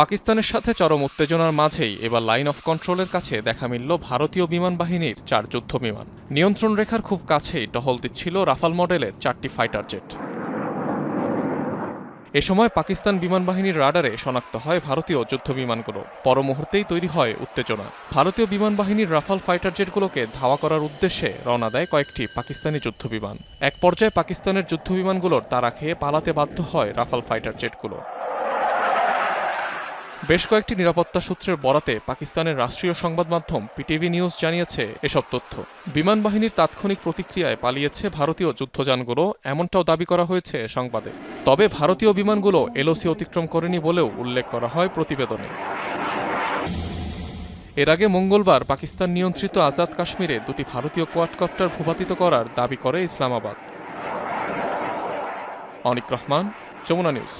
পাকিস্তানের সাথে চরম উত্তেজনার মাঝেই এবার লাইন অফ কন্ট্রোলের কাছে দেখা মিলল ভারতীয় বিমান বাহিনীর চার যুদ্ধ বিমান। নিয়ন্ত্রণ রেখার খুব কাছেই টহল দিচ্ছিল রাফাল মডেলের চারটি ফাইটার জেট। এ সময় পাকিস্তান বিমান বাহিনীর রাডারে শনাক্ত হয় ভারতীয় যুদ্ধ বিমানগুলো। পর মুহূর্তেই তৈরি হয় উত্তেজনা। ভারতীয় বিমান বাহিনীর রাফাল ফাইটার জেটগুলোকে ধাওয়া করার উদ্দেশ্যে রওনা দেয় কয়েকটি পাকিস্তানি যুদ্ধ বিমান। এক পর্যায়ে পাকিস্তানের যুদ্ধ বিমানগুলোর তারা খেয়ে পালাতে বাধ্য হয় রাফাল ফাইটার জেটগুলো। বেশ কয়েকটি নিরাপত্তা সূত্রের বরাতে পাকিস্তানের রাষ্ট্রীয় সংবাদ মাধ্যম পিটিভি নিউজ জানিয়েছে এসব তথ্য। বিমান বাহিনীর তাৎক্ষণিক প্রতিক্রিয়ায় পালিয়েছে ভারতীয় যুদ্ধযানগুলো, এমনটাও দাবি করা হয়েছে সংবাদে। তবে ভারতীয় বিমানগুলো এলওসি অতিক্রম করেনি বলেও উল্লেখ করা হয় প্রতিবেদনে। এর আগে মঙ্গলবার পাকিস্তান নিয়ন্ত্রিত আজাদ কাশ্মীরে দুটি ভারতীয় কোয়াডকপ্টার ভূপাতিত করার দাবি করে ইসলামাবাদ। অনিক রহমান, যমুনা নিউজ।